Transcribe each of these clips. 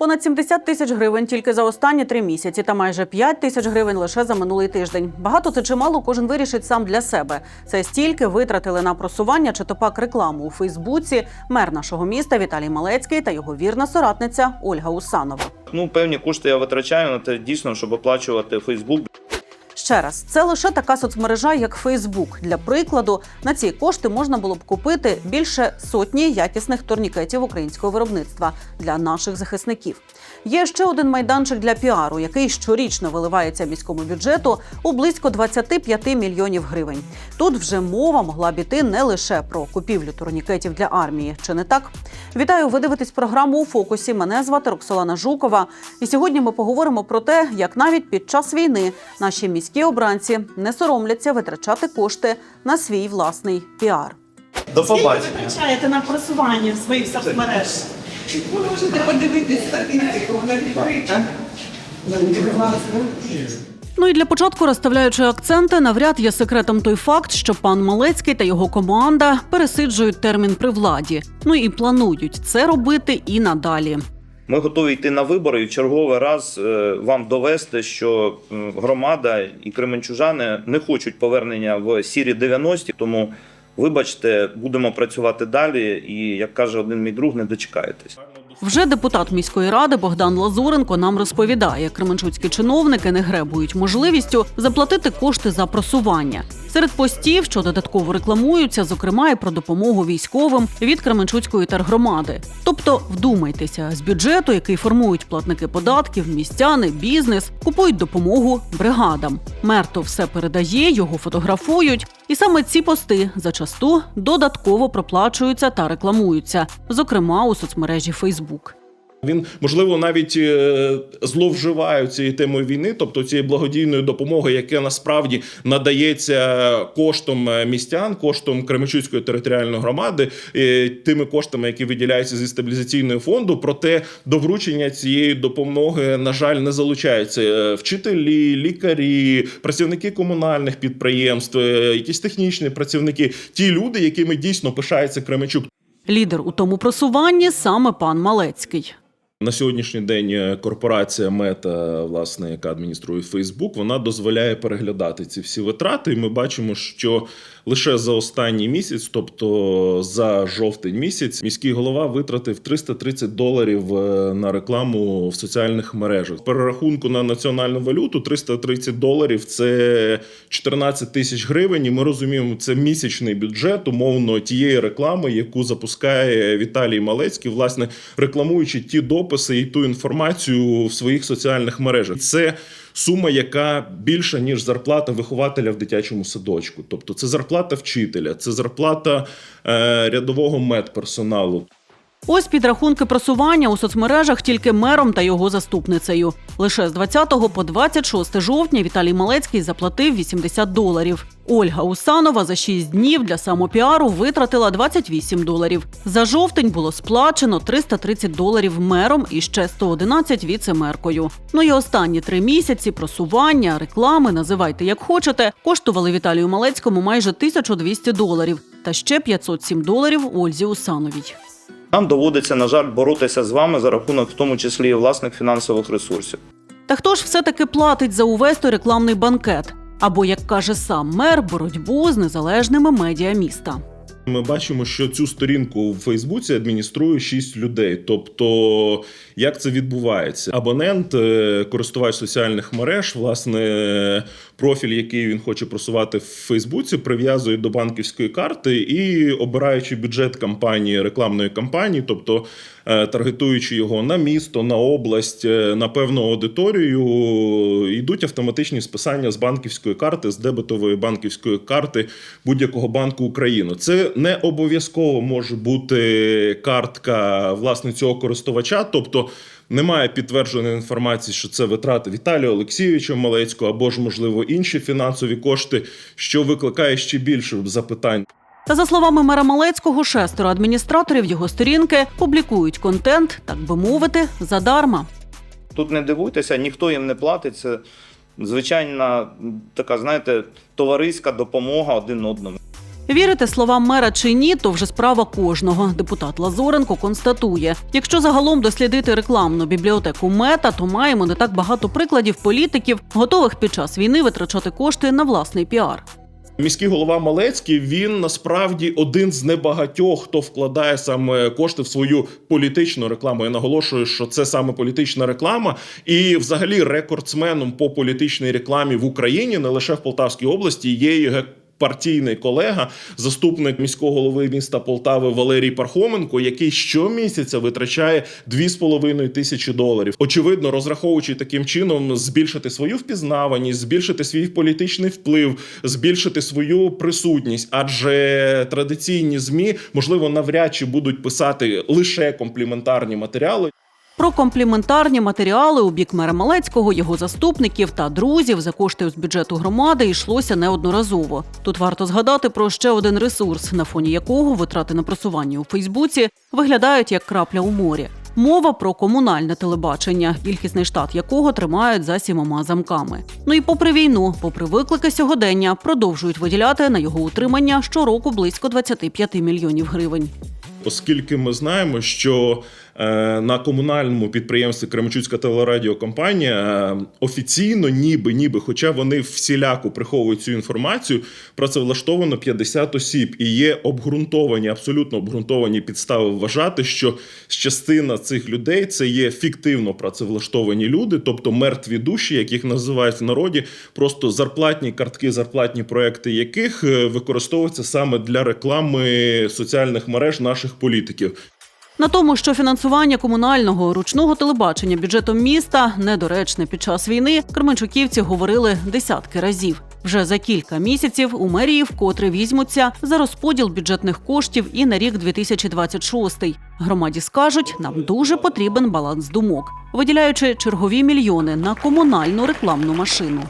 Понад 70 тисяч гривень тільки за останні три місяці, та майже 5 тисяч гривень лише за минулий тиждень. Багато це чимало кожен вирішить сам для себе. Це стільки витратили на просування чи то пак рекламу у Фейсбуці мер нашого міста Віталій Малецький та його вірна соратниця Ольга Усанова. Ну, певні кошти я витрачаю на те дійсно, щоб оплачувати Фейсбук. Ще раз, це лише така соцмережа, як Фейсбук. Для прикладу, на ці кошти можна було б купити більше сотні якісних турнікетів українського виробництва для наших захисників. Є ще один майданчик для піару, який щорічно виливається міському бюджету у близько 25 мільйонів гривень. Тут вже мова могла б іти не лише про купівлю турнікетів для армії, чи не так? Вітаю! Ви дивитесь програму у фокусі. Мене звати Роксолана Жукова. І сьогодні ми поговоримо про те, як навіть під час війни наші міські обранці не соромляться витрачати кошти на свій власний піар. До Скільки ви витрачаєте на просування своїх соцмереж? Ви можете подивитись статистику, вона відкрита. Ну і для початку, розставляючи акценти, навряд є секретом той факт, що пан Малецький та його команда пересиджують термін при владі. Ну і планують це робити і надалі. Ми готові йти на вибори і в черговий раз е, вам довести, що громада і кременчужани не хочуть повернення в сірі 90-ті, тому. Вибачте, будемо працювати далі, і як каже один мій друг, не дочекаєтесь. Вже депутат міської ради Богдан Лазуренко нам розповідає, кременчуцькі чиновники не гребують можливістю заплатити кошти за просування. Серед постів, що додатково рекламуються, зокрема і про допомогу військовим від Кременчуцької тергромади. Тобто, вдумайтеся, з бюджету, який формують платники податків, містяни, бізнес, купують допомогу бригадам. Мер то все передає, його фотографують, і саме ці пости зачасту додатково проплачуються та рекламуються, зокрема у соцмережі Фейсбук. Він можливо навіть е, зловживає цією темою війни, тобто цієї благодійної допомоги, яка насправді надається коштом е, містян, коштом Кременчуцької територіальної громади, е, тими коштами, які виділяються зі стабілізаційного фонду. Проте до вручення цієї допомоги, на жаль, не залучаються вчителі, лікарі, працівники комунальних підприємств, якісь технічні працівники, ті люди, якими дійсно пишається Кременчук. Лідер у тому просуванні саме пан Малецький. На сьогоднішній день е, корпорація Мета, власне, яка адмініструє Фейсбук, вона дозволяє переглядати ці всі витрати. І ми бачимо, що лише за останній місяць, тобто за жовтень місяць, міський голова витратив 330 доларів е, на рекламу в соціальних мережах. Перерахунку на національну валюту 330 доларів це 14 тисяч гривень. І ми розуміємо, це місячний бюджет умовно тієї реклами, яку запускає Віталій Малецький, власне, рекламуючи ті дописи і ту інформацію в своїх соціальних мережах. Це сума, яка більша ніж зарплата вихователя в дитячому садочку. Тобто, це зарплата вчителя, це зарплата е, рядового медперсоналу. Ось підрахунки просування у соцмережах тільки мером та його заступницею. Лише з 20 по 26 жовтня Віталій Малецький заплатив 80 доларів. Ольга Усанова за 6 днів для самопіару витратила 28 доларів. За жовтень було сплачено 330 доларів мером і ще 111 віцемеркою. Ну і останні три місяці просування, реклами, називайте як хочете, коштували Віталію Малецькому майже 1200 доларів та ще 507 доларів Ользі Усановій. Нам доводиться, на жаль, боротися з вами за рахунок, в тому числі і власних фінансових ресурсів. Та хто ж все-таки платить за увесь той рекламний банкет? Або, як каже сам мер, боротьбу з незалежними медіа міста. Ми бачимо, що цю сторінку в Фейсбуці адмініструє 6 людей. Тобто, як це відбувається? Абонент, е, користувач соціальних мереж, власне, профіль, який він хоче просувати в Фейсбуці, прив'язує до банківської карти і обираючи бюджет кампанії, рекламної кампанії, тобто е, таргетуючи його на місто, на область, е, на певну аудиторію, йдуть автоматичні списання з банківської карти, з дебетової банківської карти будь-якого банку України. Це не обов'язково може бути картка власне цього користувача, тобто. Немає підтвердженої інформації, що це витрати Віталія Олексійовича Малецького або ж, можливо, інші фінансові кошти, що викликає ще більше запитань. Та за словами мера Малецького, шестеро адміністраторів його сторінки публікують контент, так би мовити, задарма. Тут не дивуйтеся, ніхто їм не платить. Це звичайна така, знаєте, товариська допомога один одному. Вірити словам мера чи ні, то вже справа кожного. Депутат Лазоренко констатує: якщо загалом дослідити рекламну бібліотеку мета, то маємо не так багато прикладів політиків, готових під час війни витрачати кошти на власний піар. Міський голова Малецький він насправді один з небагатьох, хто вкладає саме кошти в свою політичну рекламу. Я наголошую, що це саме політична реклама, і взагалі рекордсменом по політичній рекламі в Україні, не лише в Полтавській області, є партійний колега, заступник міського голови міста Полтави Валерій Пархоменко, який щомісяця витрачає 2,5 тисячі доларів. Очевидно, розраховуючи таким чином збільшити свою впізнаваність, збільшити свій політичний вплив, збільшити свою присутність, адже традиційні змі можливо навряд чи будуть писати лише компліментарні матеріали. Компліментарні матеріали у бік мера Малецького, його заступників та друзів за кошти з бюджету громади йшлося неодноразово. Тут варто згадати про ще один ресурс, на фоні якого витрати на просування у Фейсбуці виглядають як крапля у морі. Мова про комунальне телебачення, кількісний штат якого тримають за сімома замками. Ну і попри війну, попри виклики сьогодення, продовжують виділяти на його утримання щороку близько 25 мільйонів гривень. Оскільки ми знаємо, що на комунальному підприємстві Кременчуцька телерадіокомпанія е, офіційно, ніби, ніби, хоча вони всіляко приховують цю інформацію, працевлаштовано 50 осіб, і є обґрунтовані, абсолютно обґрунтовані підстави вважати, що частина цих людей це є фіктивно працевлаштовані люди, тобто мертві душі, яких називають в народі, просто зарплатні картки, зарплатні проекти яких е, використовуються саме для реклами соціальних мереж наших політиків. На тому, що фінансування комунального ручного телебачення бюджетом міста недоречне під час війни, кременчуківці говорили десятки разів. Вже за кілька місяців у мерії вкотре візьмуться за розподіл бюджетних коштів і на рік 2026. Громаді скажуть, нам дуже потрібен баланс думок, виділяючи чергові мільйони на комунальну рекламну машину.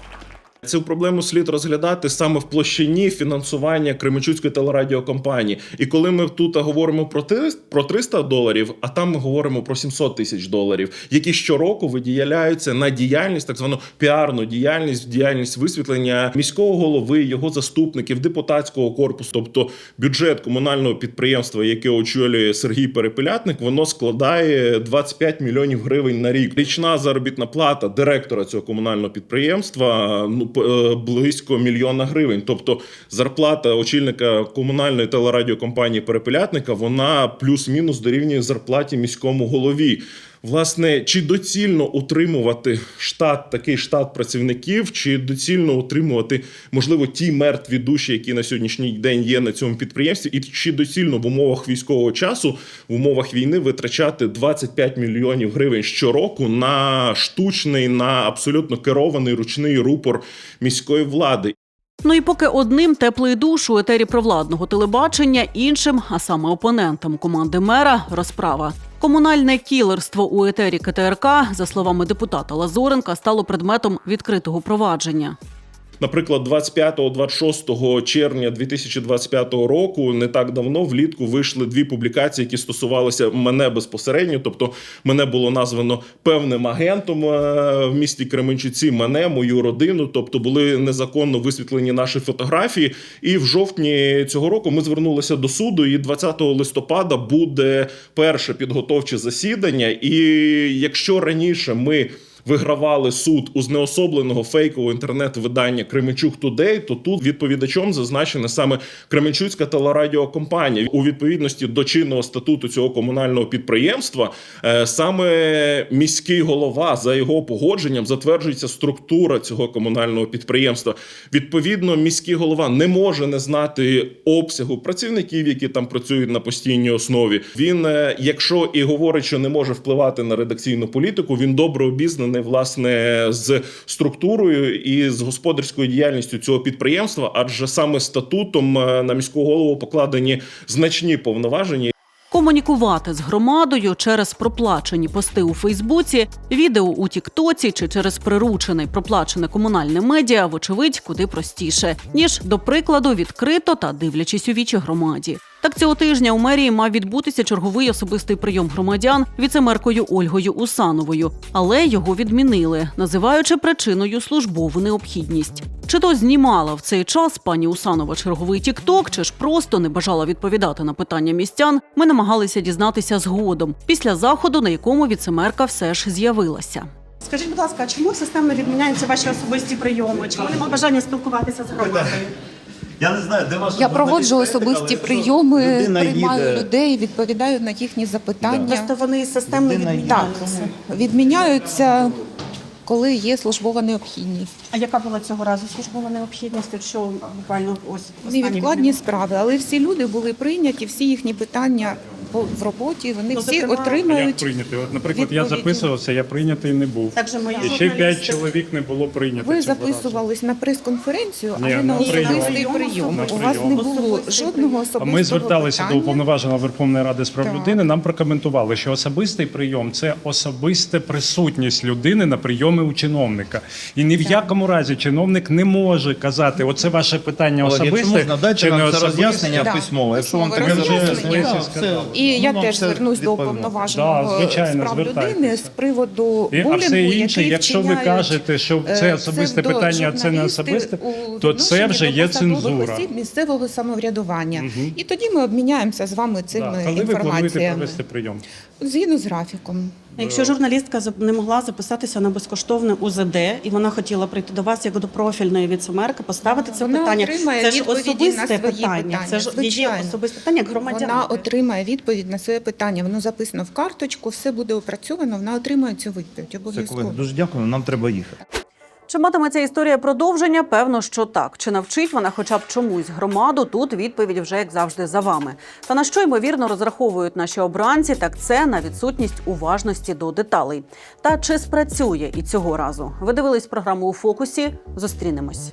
Цю проблему слід розглядати саме в площині фінансування Кременчуцької телерадіокомпанії. І коли ми тут говоримо про про 300 доларів, а там ми говоримо про 700 тисяч доларів, які щороку виділяються на діяльність, так звану піарну діяльність, діяльність висвітлення міського голови, його заступників, депутатського корпусу, тобто бюджет комунального підприємства, яке очолює Сергій Перепелятник, воно складає 25 мільйонів гривень на рік. Річна заробітна плата директора цього комунального підприємства ну близько мільйона гривень. Тобто зарплата очільника комунальної телерадіокомпанії Перепелятника вона плюс-мінус дорівнює зарплаті міському голові. Власне, чи доцільно утримувати штат, такий штат працівників, чи доцільно утримувати, можливо, ті мертві душі, які на сьогоднішній день є на цьому підприємстві, і чи доцільно в умовах військового часу, в умовах війни витрачати 25 мільйонів гривень щороку на штучний, на абсолютно керований ручний рупор міської влади? Ну і поки одним теплий душ у етері провладного телебачення, іншим, а саме опонентам команди мера, розправа. Комунальне кілерство у етері КТРК, за словами депутата Лазоренка, стало предметом відкритого провадження. Наприклад, 25-26 червня 2025 року, не так давно, влітку вийшли дві публікації, які стосувалися мене безпосередньо. Тобто, мене було названо певним агентом е, в місті Кременчуці, мене, мою родину. Тобто, були незаконно висвітлені наші фотографії. І в жовтні цього року ми звернулися до суду. І 20 листопада буде перше підготовче засідання. І якщо раніше ми вигравали суд у знеособленого фейкового інтернет-видання Кременчук Тудей, то тут відповідачом зазначена саме Кременчуцька телерадіокомпанія. У відповідності до чинного статуту цього комунального підприємства е, саме міський голова за його погодженням затверджується структура цього комунального підприємства. Відповідно, міський голова не може не знати обсягу працівників, які там працюють на постійній основі. Він, е, якщо і говорить, що не може впливати на редакційну політику, він добре обізнаний власне з структурою і з господарською діяльністю цього підприємства, адже саме статутом е, на міського голову покладені значні повноваження. Комунікувати з громадою через проплачені пости у Фейсбуці, відео у Тіктоці чи через приручене й проплачене комунальне медіа, вочевидь, куди простіше, ніж до прикладу відкрито та дивлячись у вічі громаді. Так цього тижня у мерії мав відбутися черговий особистий прийом громадян віцемеркою Ольгою Усановою, але його відмінили, називаючи причиною службову необхідність. Чи то знімала в цей час пані Усанова черговий тікток, чи ж просто не бажала відповідати на питання містян, ми намагалися дізнатися згодом після заходу, на якому віцемерка все ж з'явилася. Скажіть, будь ласка, чому системно відміняються ваші особисті прийоми? Чому немає бажання спілкуватися з громадою? Я не знаю, де ваша Я проводжу особисті прийоми, людина приймаю їде- людей, відповідаю на їхні запитання. Просто вони системно Людина відміняються. Відміняються, коли є службова необхідність. А яка була цього разу службова необхідність? От Що буквально ось останні Невідкладні справи, але всі люди були прийняті, всі їхні питання в роботі, вони Ну, всі зокрема, Як отримають. прийнятий? От, наприклад, я записувався, я прийнятий не був. Так же мої І ще п'ять чоловік не було прийнято. Ви разу. записувались на прес-конференцію, а не на особистий прийом. На У вас не було жодного особистого Ми зверталися до уповноваженого Верховної Ради з прав Так. людини. Нам прокоментували, що особистий прийом це особиста присутність людини на прийомі у чиновника. І ні в якому разі чиновник не може казати, оце ваше питання особисте можна, чи не це роз'яснення Да. письмово. Якщо вам Письмове таке роз'яснення. І Ну, я теж це звернусь до повноваженого Да, звичайно, справ прав людини з приводу І, а все інше, якщо ви кажете, що е, це особисте питання, а це не особисте, то це вже є цензура. місцевого самоврядування. Угу. І тоді ми обміняємося з вами Да. цими Коли ви плануєте провести прийом? Згідно з графіком. Якщо журналістка не могла записатися на безкоштовне УЗД, і вона хотіла прийти до вас як до профільної віцемерки, поставити це Вона питання. отримає Це ж відповіді на особисте питання. питання, Це ж її особисте питання як громадянки. Вона отримає відповідь на своє питання. Воно записано в карточку, все буде опрацьовано. Вона отримає цю відповідь. Обов'язково. колеги, дуже дякую. Нам треба їхати. Чи матиме ця історія продовження? Певно, що так. Чи навчить вона хоча б чомусь громаду? Тут відповідь вже як завжди за вами. Та на що ймовірно розраховують наші обранці, так це на відсутність уважності до деталей. Та чи спрацює і цього разу? Ви дивились програму у фокусі? Зустрінемось.